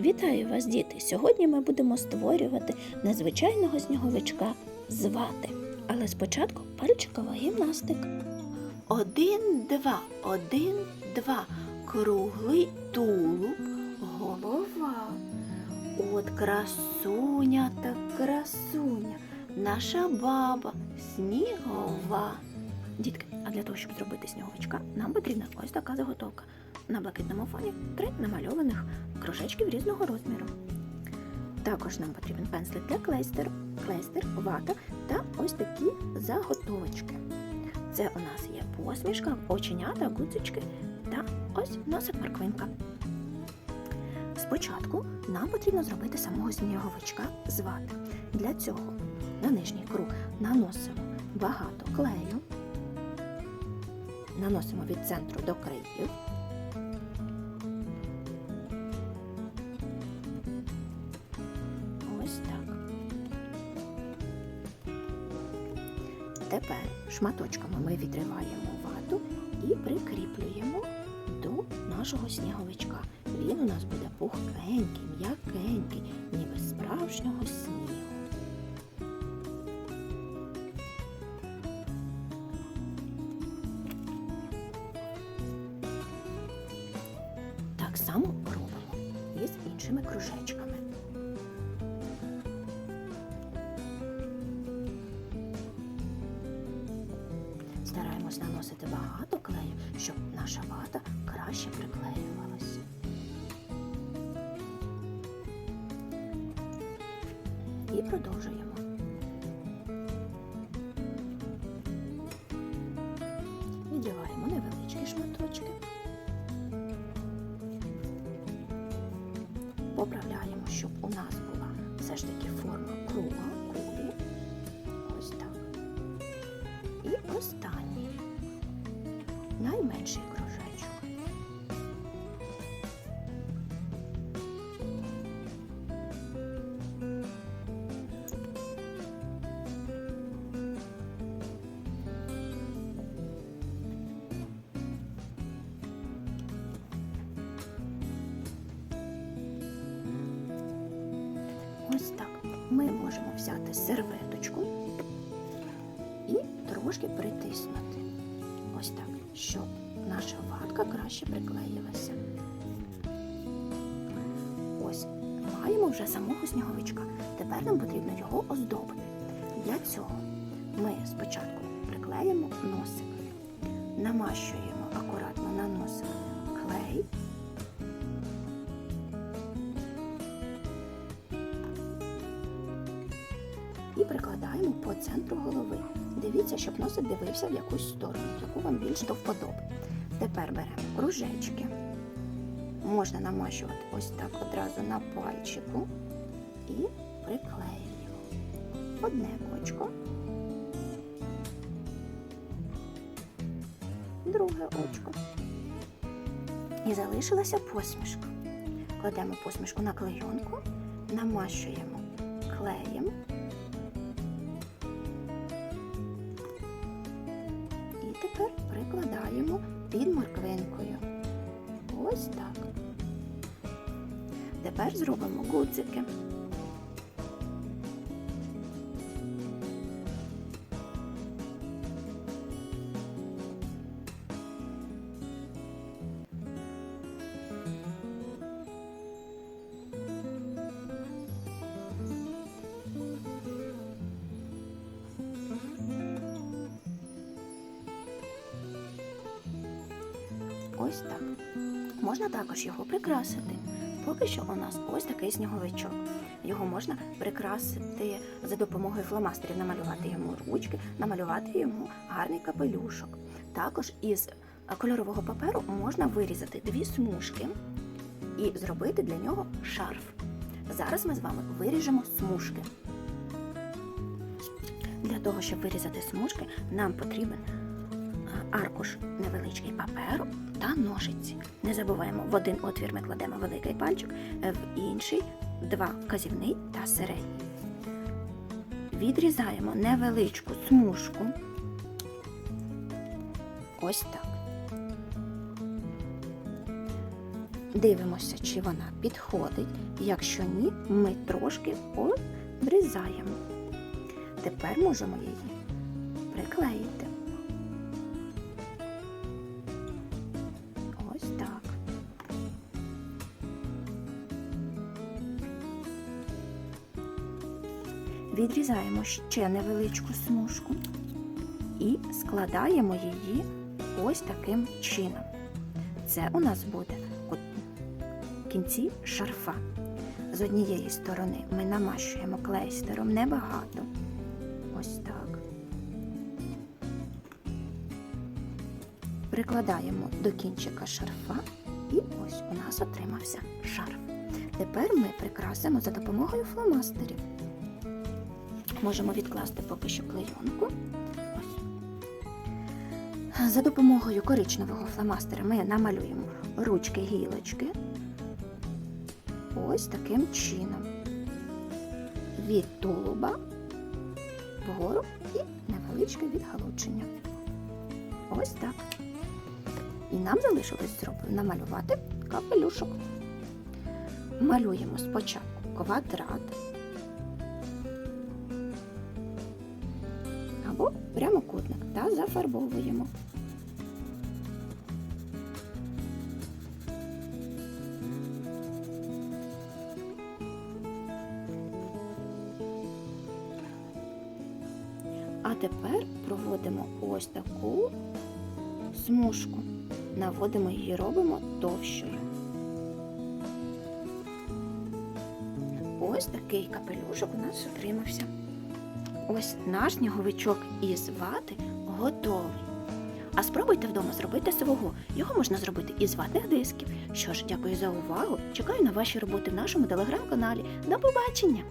Вітаю вас, діти! Сьогодні ми будемо створювати незвичайного сніговичка звати. Але спочатку пальчикова гімнастика. Один, два, один, два. Круглий тулуб, голова. От красуня та красуня, наша баба снігова. Дітки, а для того, щоб зробити сніговичка, нам потрібна ось така заготовка. На блакитному фоні три намальованих кружечків різного розміру. Також нам потрібен пензлик для клейстеру, клейстер, вата та ось такі заготовочки. Це у нас є посмішка, оченята, гудзички та ось носик морквинка. Спочатку нам потрібно зробити самого сніговичка з вати. Для цього на нижній круг наносимо багато клею, наносимо від центру до країв. Тепер шматочками ми відриваємо вату і прикріплюємо до нашого сніговичка. Він у нас буде пухкенький, м'якенький, ніби справжнього снігу. Так само робимо і з іншими кружечками. Стараємось наносити багато клею, щоб наша вата краще приклеювалася. І продовжуємо. Віддіваємо невеличкі шматочки. Поправляємо, щоб у нас була все ж таки форма круга, кулі. Останній, найменший кружечок. Ось так. Ми можемо взяти серветочку трошки притиснути. Ось так, щоб наша ватка краще приклеїлася. Ось, маємо вже самого сніговичка. Тепер нам потрібно його оздобити. Для цього ми спочатку приклеїмо носик, намащуємо акуратно на носик клей. І прикладаємо по центру голови. Дивіться, щоб носик дивився в якусь сторону, яку вам більш до вподоби. Тепер беремо кружечки. Можна намащувати ось так одразу на пальчику і приклеюємо. Одне очко, друге очко. І залишилася посмішка. Кладемо посмішку на клейонку, намащуємо клеєм. Тепер прикладаємо під морквинкою. Ось так. Тепер зробимо гудзики. Ось так. Можна також його прикрасити. Поки що у нас ось такий сніговичок. Його можна прикрасити за допомогою фломастерів, намалювати йому ручки, намалювати йому гарний капелюшок. Також із кольорового паперу можна вирізати дві смужки і зробити для нього шарф. Зараз ми з вами виріжемо смужки. Для того, щоб вирізати смужки, нам потрібен аркуш невеличкий паперу та ножиці. Не забуваємо, в один отвір ми кладемо великий пальчик, е, в інший два вказівний та середній. Відрізаємо невеличку смужку. Ось так. Дивимося, чи вона підходить. Якщо ні, ми трошки обрізаємо. Тепер можемо її приклеїти. Відрізаємо ще невеличку смужку і складаємо її ось таким чином. Це у нас буде от кінці шарфа. З однієї сторони ми намащуємо клейстером небагато. Ось так. Прикладаємо до кінчика шарфа, і ось у нас отримався шарф. Тепер ми прикрасимо за допомогою фломастерів. Можемо відкласти поки що клейонку. За допомогою коричневого фломастера ми намалюємо ручки гілочки. Ось таким чином. Від тулуба вгору і невеличке відгалудження. Ось так. І нам залишилось намалювати капелюшок. Малюємо спочатку квадрат прямокутник та зафарбовуємо. А тепер проводимо ось таку смужку. Наводимо її, робимо товщою. Ось такий капелюшок у нас отримався. Ось наш сніговичок із вати готовий. А спробуйте вдома зробити свого. Його можна зробити із ватних дисків. Що ж, дякую за увагу. Чекаю на ваші роботи в нашому телеграм-каналі. До побачення!